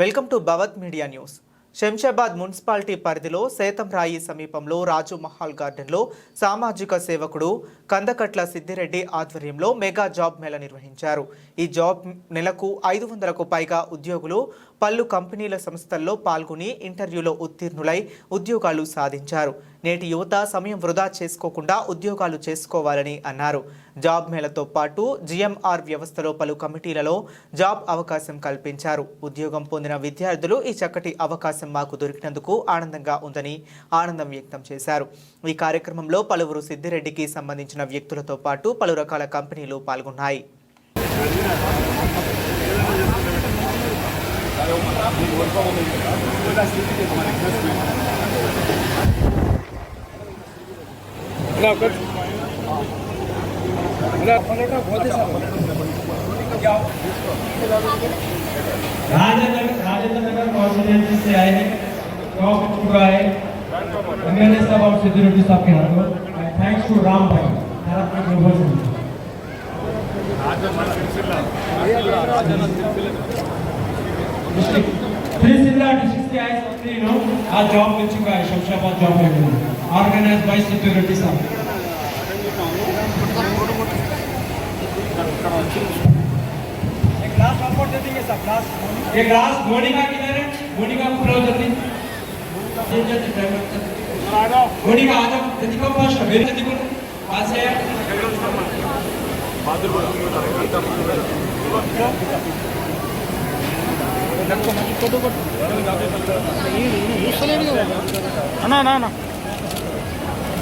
Welcome to Bhavat media news. Shamshabad municipality పరిధిలో సేతంరాయి సమీపంలో రాజు మహల్ గార్డెన్లో సామాజిక సేవకుడు కందకట్ల సిద్దిరెడ్డి ఆధ్వర్యంలో మెగా జాబ్ మేళా నిర్వహించారు. ఈ జాబ్ నెలకు ఐదు వందలకు పైగా ఉద్యోగులు పలు కంపెనీల సంస్థల్లో పాల్గొని ఇంటర్వ్యూలో ఉత్తీర్ణులై ఉద్యోగాలు సాధించారు. నేటి యువత సమయం వృధా చేసుకోకుండా ఉద్యోగాలు చేసుకోవాలని అన్నారు. జాబ్ మేళతో పాటు జిఎంఆర్ వ్యవస్థలో పలు కమిటీలలో జాబ్ అవకాశం కల్పించారు. ఉద్యోగం పొందిన విద్యార్థులు ఈ చక్కటి అవకాశం మాకు దొరికినందుకు ఆనందంగా ఉందని ఆనందం వ్యక్తం చేశారు. ఈ కార్యక్రమంలో పలువురు సిద్దిరెడ్డికి సంబంధించిన వ్యక్తులతో పాటు పలు రకాల కంపెనీలు పాల్గొన్నాయి. राजेंद्र राजेंद्र नगर कॉन्स्टिट्यूंसी से आए टॉप है। एमएलए साहब और सिक्योरिटी साहब के हाथों। थैंक्स टू राम भाई। में डिस्ट्रिक्ट आए आज जॉब मिल चुका है, शमशाबाद जॉब में organized by security sir ये ग्लास धोनी का किधर है धोनी का पूरा जल्दी धोनी का आजा यदि को पास मेरे यदि को पास है बहादुर बोला ना ना ना।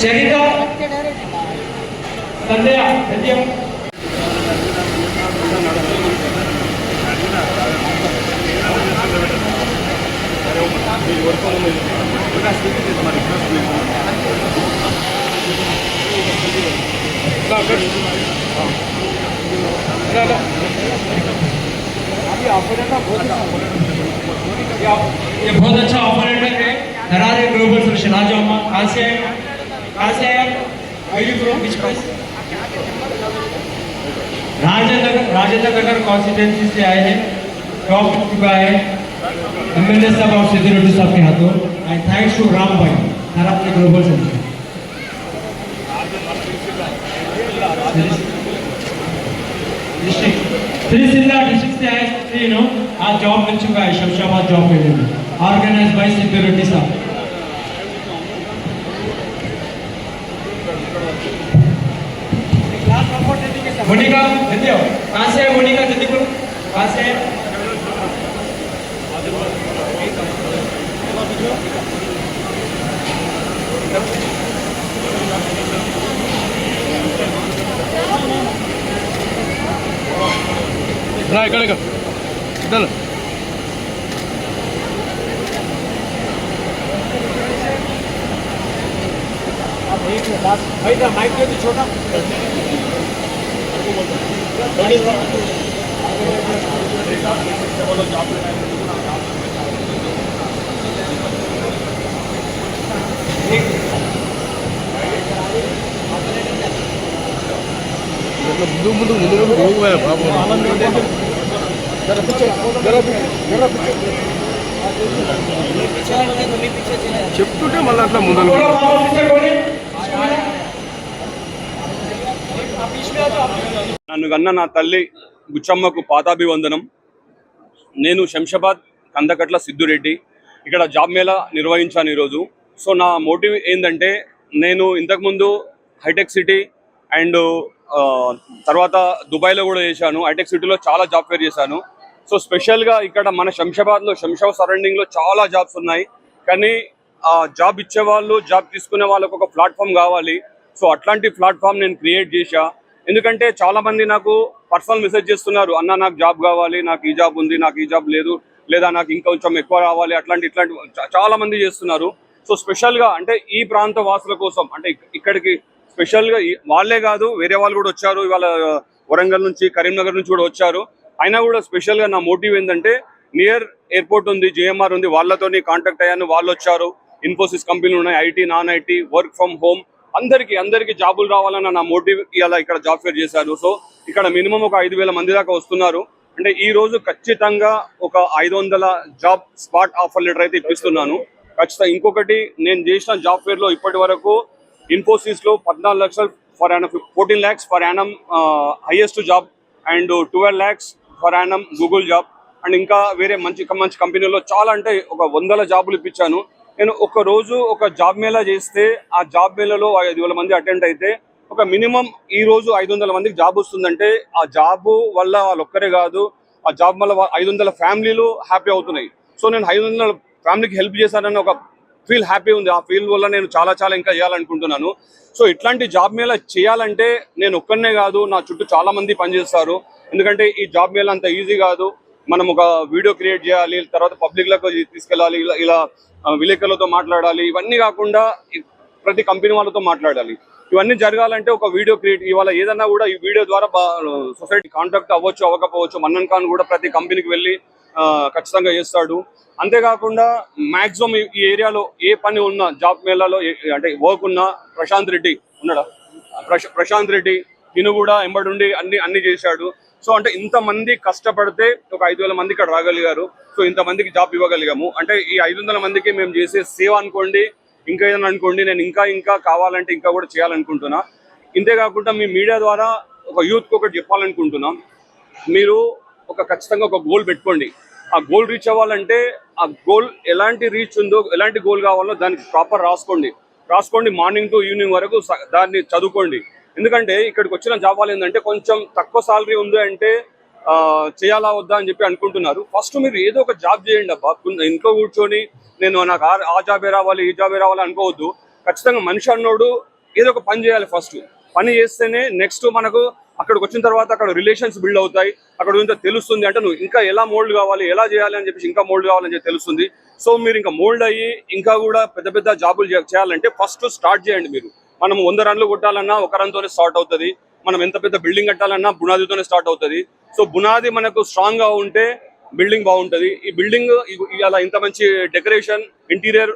ಚರಿತ ತಂದೆಯ ತಂದೆಯ ये बहुत अच्छा ऑपरेटर है। दरार ग्लोबल सोल्यूशन आ जाओ अम्मा कहाँ से कहाँ से राजेंद्र राजेंद्र नगर कॉन्स्टिट्यूंसी से आए हैं। टॉप चुका है। एमएलए साहब और सिक्योरिटी साहब के हाथों। एंड थैंक्स टू राम भाई। दरार के ग्लोबल सेंटर डिस्ट्रिक्ट थ्री सिंधा डिस्ट्रिक्ट से आए थ्री नो आज जॉब मिल चुका है, शमशाबाद जॉब के लिए। ऑर्गेनाइज बाय सिक्योरिटी साहब मोनिका जल्दी आओ कहाँ से है मोनिका, जल्दी करो कहाँ से है రా ఇక్కడ ఇక్కడ ఇద్దరు ముందు ముందు ముందు ముందు పోగువే బాబు చెప్తుంటే మళ్ళీ అట్లా ముందలు నన్ను కన్న నా తల్లి గుచ్చమ్మకు పాతాభివందనం నేను శంషాబాద్ కందకట్ల సిద్దురెడ్డి. ఇక్కడ జాబ్ మేళా నిర్వహించాను ఈరోజు. సో నా మోటివ్ ఏంటంటే నేను ఇంతకుముందు హైటెక్ సిటీ అండ్ తర్వాత దుబాయ్లో కూడా చేశాను. హైటెక్ సిటీలో చాలా జాబ్ ఫేర్ చేశాను. సో స్పెషల్గా ఇక్కడ మన శంషాబాద్లో శంషాబాద్ సరౌండింగ్లో చాలా జాబ్స్ ఉన్నాయి. కానీ ఆ జాబ్ ఇచ్చే వాళ్ళు జాబ్ తీసుకునే వాళ్ళకు ఒక ప్లాట్ఫామ్ కావాలి. సో అట్లాంటి ప్లాట్ఫామ్ నేను క్రియేట్ చేశా. ఎందుకంటే చాలామంది నాకు పర్సనల్ మెసేజ్ చేస్తున్నారు అన్న నాకు జాబ్ కావాలి నాకు ఈ జాబ్ ఉంది నాకు ఈ జాబ్ లేదు లేదా నాకు ఇంకొంచెం ఎక్కువ రావాలి అట్లాంటి ఇట్లాంటి చాలామంది చాలా మంది చేస్తున్నారు. సో స్పెషల్గా అంటే ఈ ప్రాంత వాసుల కోసం అంటే ఇక్కడికి స్పెషల్గా వాళ్ళే కాదు వేరే వాళ్ళు కూడా వచ్చారు. ఇవాళ వరంగల్ నుంచి కరీంనగర్ నుంచి కూడా వచ్చారు. అయినా కూడా స్పెషల్గా నా మోటివ్ ఏంటంటే నియర్ ఎయిర్పోర్ట్ ఉంది జేఎంఆర్ ఉంది వాళ్ళతోని కాంటాక్ట్ అయ్యాను వాళ్ళు వచ్చారు ఇన్ఫోసిస్ కంపెనీలు ఉన్నాయి IT non IT work from home అందరికీ అందరికీ జాబులు రావాలన్న నా మోటివ్ ఇలా ఇక్కడ జాబ్ ఫేర్ చేశారు. సో ఇక్కడ మినిమం ఒక ఐదు వేల మంది దాకా వస్తున్నారు. అంటే ఈ రోజు ఖచ్చితంగా ఒక ఐదు వందల జాబ్ స్పాట్ ఆఫర్ లెటర్ అయితే ఇప్పిస్తున్నాను. ఖచ్చితంగా ఇంకొకటి నేను చేసిన జాబ్ ఫేర్లో ఇప్పటి వరకు ఇన్ఫోసిస్లో పద్నాలుగు లక్షలు per annum fourteen lakhs per annum highest job and twelve lakhs per annum Google job. And ఇంకా వేరే మంచి మంచి కంపెనీల్లో చాలా అంటే ఒక వందల జాబులు ఇప్పించాను. నేను ఒక రోజు ఒక జాబ్ మేళా చేస్తే ఆ జాబ్ మేళలో ఐదు వేల మంది అటెండ్ అయితే ఒక మినిమం ఈ రోజు ఐదు వందల మందికి జాబ్ వస్తుందంటే ఆ జాబ్ వల్ల వాళ్ళు ఒక్కరే కాదు ఆ జాబ్ వల్ల ఐదు వందల ఫ్యామిలీలు హ్యాపీ అవుతున్నాయి. సో నేను ఐదు వందల ఫ్యామిలీకి హెల్ప్ చేశానని ఒక ఫీల్ హ్యాపీ ఉంది. ఆ ఫీల్ వల్ల నేను చాలా చాలా ఇంకా చేయాలనుకుంటున్నాను. సో ఇట్లాంటి జాబ్ మేళ చేయాలంటే నేను ఒక్కనే కాదు నా చుట్టూ చాలా మంది పనిచేస్తారు. ఎందుకంటే ఈ జాబ్ మేళ అంత ఈజీ కాదు. మనం ఒక వీడియో క్రియేట్ చేయాలి తర్వాత పబ్లిక్లకు తీసుకెళ్ళాలి ఇలా ఇలా విలేకరులతో మాట్లాడాలి. ఇవన్నీ కాకుండా ప్రతి కంపెనీ వాళ్ళతో మాట్లాడాలి. ఇవన్నీ జరగాలంటే ఒక వీడియో క్రియేట్ ఇవాళ ఏదన్నా కూడా ఈ వీడియో ద్వారా సొసైటీ కాంటాక్ట్ అవ్వచ్చు అవ్వకపోవచ్చు మన్నన్ ఖాన్ కూడా ప్రతి కంపెనీకి వెళ్ళి ఖచ్చితంగా చేస్తాడు. అంతేకాకుండా మాక్సిమం ఈ ఏరియాలో ఏ పని ఉన్నా జాబ్ మేళాలో అంటే వర్క్ ఉన్నా ప్రశాంత్ రెడ్డి ఉన్నాడా? ప్రశాంత్ రెడ్డి తిను కూడా ఎంబడుండి అన్ని అన్ని చేశాడు. సో అంటే ఇంతమంది కష్టపడితే ఒక ఐదు వేల మంది ఇక్కడ రాగలిగారు. సో ఇంతమందికి జాబ్ ఇవ్వగలిగాము. అంటే ఈ ఐదు వందల మందికి మేము చేసే సేవ అనుకోండి ఇంకా ఏదైనా అనుకోండి నేను ఇంకా ఇంకా కావాలంటే ఇంకా కూడా చేయాలనుకుంటున్నా. ఇంతే కాకుండా మీ మీడియా ద్వారా ఒక యూత్కి ఒకటి చెప్పాలనుకుంటున్నాం. మీరు ఒక ఖచ్చితంగా ఒక గోల్ పెట్టుకోండి. ఆ గోల్ రీచ్ అవ్వాలంటే ఆ గోల్ ఎలాంటి రీచ్ ఉందో ఎలాంటి గోల్ కావాలో దానికి ప్రాపర్ రాసుకోండి. రాసుకోండి మార్నింగ్ టు ఈవినింగ్ వరకు దాన్ని చదువుకోండి. ఎందుకంటే ఇక్కడికి వచ్చిన జాబ్ వాళ్ళు ఏంటంటే కొంచెం తక్కువ సాలరీ ఉంది అంటే చేయాలా వద్దా అని చెప్పి అనుకుంటున్నారు. ఫస్ట్ మీరు ఏదో ఒక జాబ్ చేయండి అబ్బా. ఇంట్లో కూర్చొని నేను నాకు ఆ- జాబే రావాలి ఈ జాబే రావాలి అనుకోవద్దు. ఖచ్చితంగా మనిషి అన్నోడు ఏదో ఒక పని చేయాలి ఫస్ట్ పని చేస్తేనే నెక్స్ట్ మనకు అక్కడికి వచ్చిన తర్వాత అక్కడ రిలేషన్స్ బిల్డ్ అవుతాయి. అక్కడ ఇంత తెలుస్తుంది అంటే నువ్వు ఇంకా ఎలా మోల్డ్ కావాలి ఎలా చేయాలి అని చెప్పేసి ఇంకా మోల్డ్ కావాలని చెప్పి తెలుస్తుంది. సో మీరు ఇంకా మోల్డ్ అయ్యి ఇంకా కూడా పెద్ద పెద్ద జాబులు చేయాలంటే ఫస్ట్ స్టార్ట్ చేయండి మీరు. మనం వంద రన్లు కొట్టాలన్నా ఒక రన్తోనే స్టార్ట్ అవుతుంది. మనం ఎంత పెద్ద బిల్డింగ్ కట్టాలన్నా బునాదితోనే స్టార్ట్ అవుతుంది. సో బునాది మనకు స్ట్రాంగ్గా ఉంటే బిల్డింగ్ బాగుంటది. ఈ బిల్డింగ్ ఇలా ఇంత మంచి డెకరేషన్ ఇంటీరియర్